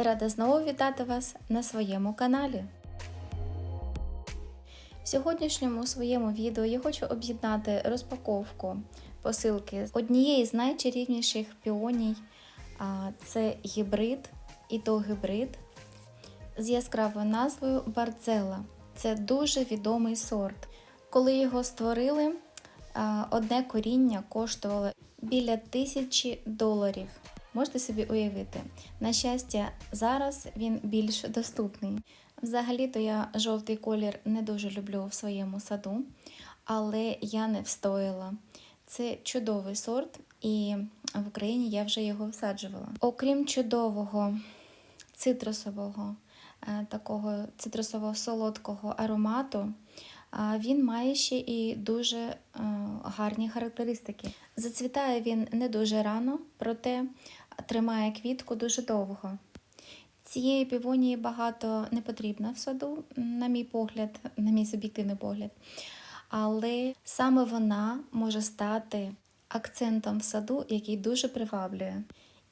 Рада знову вітати вас на своєму каналі. В сьогоднішньому своєму відео я хочу об'єднати розпаковку посилки з однієї з найчарівніших піоній. Це гібрид, і то гібрид з яскравою назвою Бардзела. Це дуже відомий сорт. Коли його створили, одне коріння коштувало біля тисячі доларів. Можете собі уявити. На щастя, зараз він більш доступний. Взагалі-то я жовтий колір не дуже люблю в своєму саду, але я не встояла. Це чудовий сорт, і в Україні я вже його всаджувала. Окрім чудового цитрусового, е, такого цитрусово солодкого аромату, він має ще і дуже е, гарні характеристики. Зацвітає він не дуже рано, проте тримає квітку дуже довго. Цієї півонії багато не потрібно в саду, на мій погляд, на мій суб'єктивний погляд. Але саме вона може стати акцентом в саду, який дуже приваблює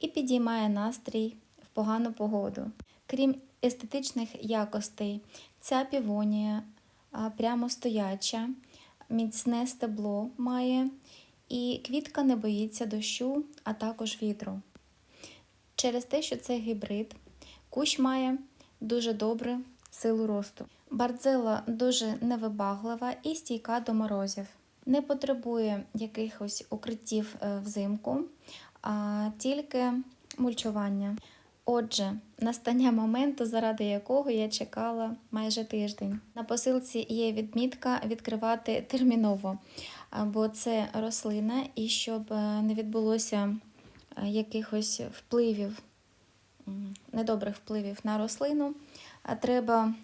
і підіймає настрій в погану погоду. Крім естетичних якостей, ця півонія прямо стояча, міцне стебло має, і квітка не боїться дощу, а також вітру. Через те, що це гібрид, кущ має дуже добру силу росту. Бардзела дуже невибаглива і стійка до морозів. Не потребує якихось укриттів е, взимку, а тільки мульчування. Отже, настання моменту, заради якого я чекала майже тиждень. На посилці є відмітка відкривати терміново, бо це рослина, і щоб е, не відбулося е, якихось впливів, недобрих впливів на рослину, треба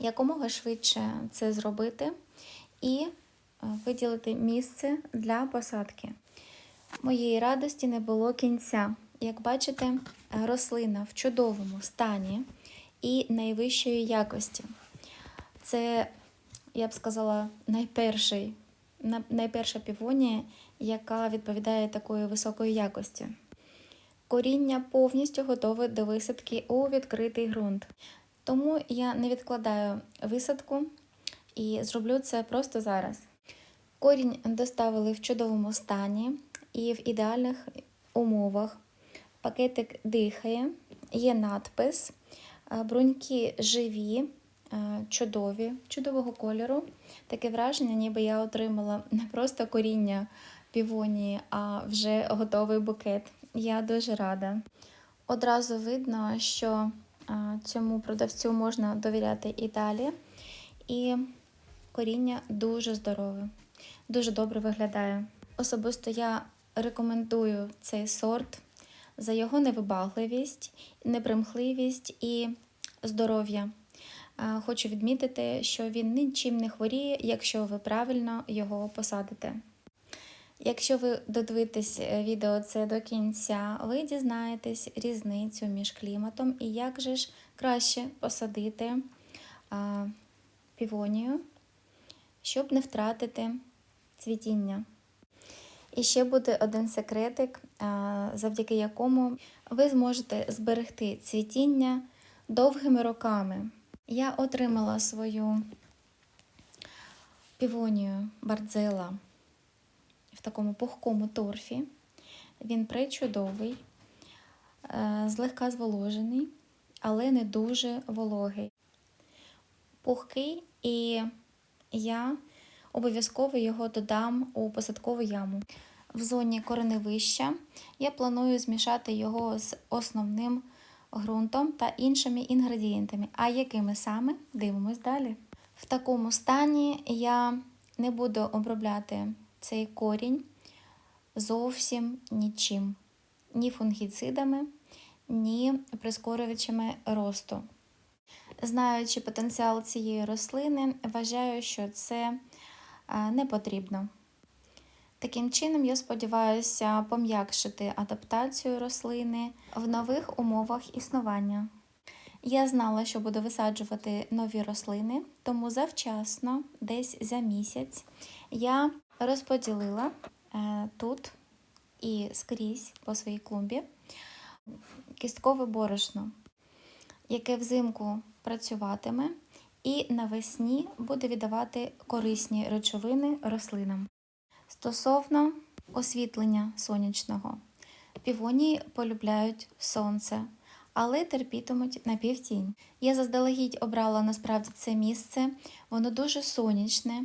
якомога швидше це зробити і е, виділити місце для посадки. Моєї радості не було кінця. Як бачите, е, рослина в чудовому стані і найвищої якості. Це, я б сказала, найперший, найперша півонія, яка відповідає такої високої якості. Коріння повністю готове до висадки у відкритий ґрунт. Тому я не відкладаю висадку і зроблю це просто зараз. Корінь доставили в чудовому стані і в ідеальних умовах. Пакетик дихає, є надпис, бруньки живі, чудові, чудового кольору. Таке враження, ніби я отримала не просто коріння півонії, а вже готовий букет. Я дуже рада. Одразу видно, що цьому продавцю можна довіряти і далі. І коріння дуже здорове, дуже добре виглядає. Особисто я рекомендую цей сорт за його невибагливість, непримхливість і здоров'я. Хочу відмітити, що він нічим не хворіє, якщо ви правильно його посадите. Якщо ви додивитесь е, відео це до кінця, ви дізнаєтесь різницю між кліматом і як же ж краще посадити а, півонію, щоб не втратити цвітіння. І ще буде один секретик, завдяки якому ви зможете зберегти цвітіння довгими роками. Я отримала свою півонію Бардзела в такому пухкому торфі. Він причудовий, е, злегка зволожений, але не дуже вологий. Пухкий, і я обов'язково його додам у посадкову яму. В зоні кореневища я планую змішати його з основним ґрунтом та іншими інгредієнтами. А якими саме дивимось далі. В такому стані я не буду обробляти цей корінь зовсім нічим, ні фунгіцидами, ні прискорювачами росту. Знаючи потенціал цієї рослини, вважаю, що це е, не потрібно. Таким чином, я сподіваюся пом'якшити адаптацію рослини в нових умовах існування. Я знала, що буду висаджувати нові рослини, тому завчасно, десь за місяць, я розподілила е, тут і скрізь по своїй клумбі кісткове борошно. яке взимку працюватиме і навесні буде віддавати корисні речовини рослинам. Стосовно освітлення сонячного, півонії полюбляють сонце, але терпітимуть напівтінь. Я заздалегідь обрала насправді це місце, воно дуже сонячне,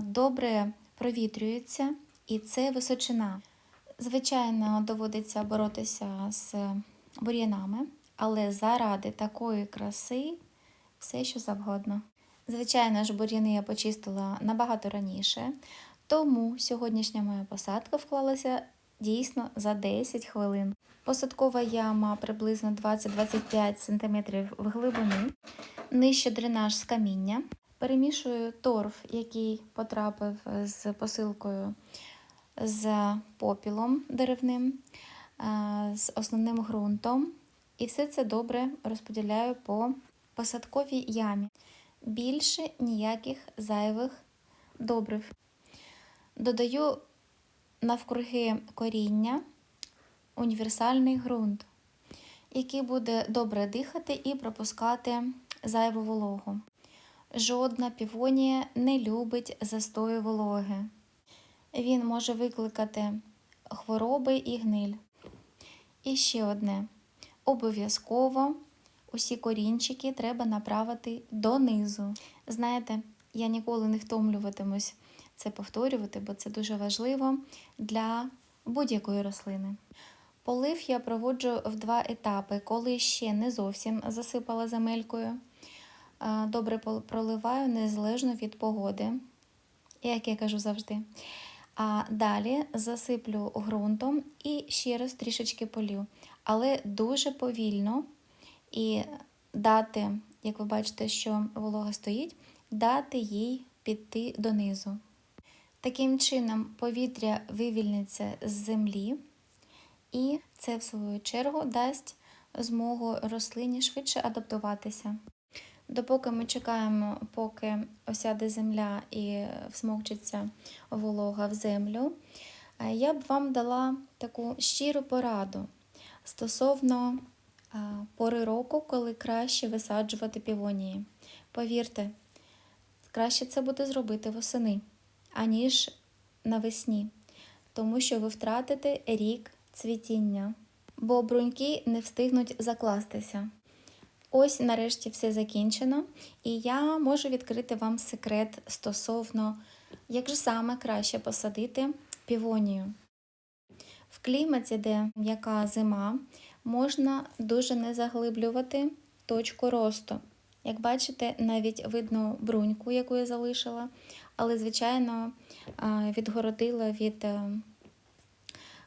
добре провітрюється і це височина. Звичайно, доводиться боротися з бур'янами, але заради такої краси все, що завгодно. Звичайно ж, бур'яни я почистила набагато раніше, тому сьогоднішня моя посадка вклалася дійсно за 10 хвилин. Посадкова яма приблизно 20-25 см в глибину, нижче дренаж з каміння. Перемішую торф, який потрапив з посилкою з попілом деревним, е, з основним ґрунтом. І все це добре розподіляю по посадковій ямі. Більше ніяких зайвих добрив. Додаю навкруги коріння універсальний ґрунт, який буде добре дихати і пропускати зайву вологу. Жодна півонія не любить застою вологи. Він може викликати хвороби і гниль. І ще одне. Обов'язково усі корінчики треба направити донизу. Знаєте, я ніколи не втомлюватимусь це повторювати, бо це дуже важливо для будь-якої рослини. Полив я проводжу в два етапи, коли ще не зовсім засипала земелькою. Е, Добре проливаю незалежно від погоди, як я кажу завжди. А далі засиплю ґрунтом і ще раз трішечки полю. Але дуже повільно і дати, як ви бачите, що волога стоїть, дати їй піти донизу. Таким чином, повітря вивільниться з землі, і це, в свою чергу, дасть змогу рослині швидше адаптуватися. Допоки ми чекаємо, поки осяде земля і всмокчиться волога в землю, е, я б вам дала таку щиру пораду стосовно е, пори року, коли краще висаджувати півонії. Повірте, краще це буде зробити восени, аніж навесні, тому що ви втратите рік цвітіння, бо бруньки не встигнуть закластися. Ось, нарешті, все закінчено, і я можу відкрити вам секрет стосовно, як же саме краще посадити півонію. В кліматі, де м'яка зима, можна дуже не заглиблювати точку росту. Як бачите, навіть видно бруньку, яку я залишила, але, звичайно, відгородила від е,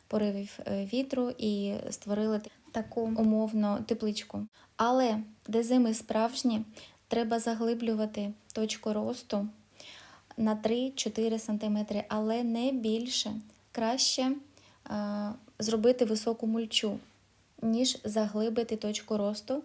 поривів е, вітру і створила таку умовно тепличку. Але де зими справжні, треба заглиблювати точку росту на 3-4 см, але не більше. Краще а, зробити високу мульчу, ніж заглибити точку росту.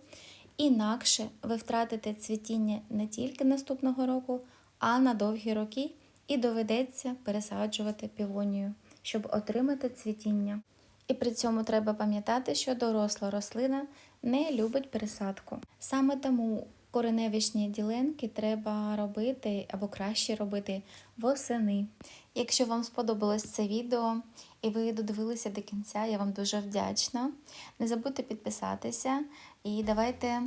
Інакше ви втратите цвітіння не тільки наступного року, а на довгі роки, і доведеться пересаджувати півонію, щоб отримати цвітіння. І при цьому треба пам'ятати, що доросла рослина не любить пересадку. Саме тому кореневичні ділянки треба робити або краще робити восени. Якщо вам сподобалось це відео і ви додивилися до кінця, я вам дуже вдячна. Не забудьте підписатися і давайте е,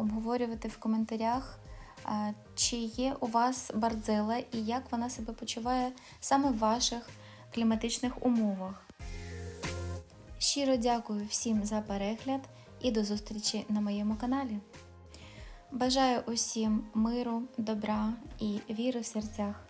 обговорювати в коментарях. Е, чи є у вас бардзела і як вона себе почуває саме в ваших кліматичних умовах? Щиро дякую всім за перегляд і до зустрічі на моєму каналі. Бажаю усім миру, добра і віри в серцях.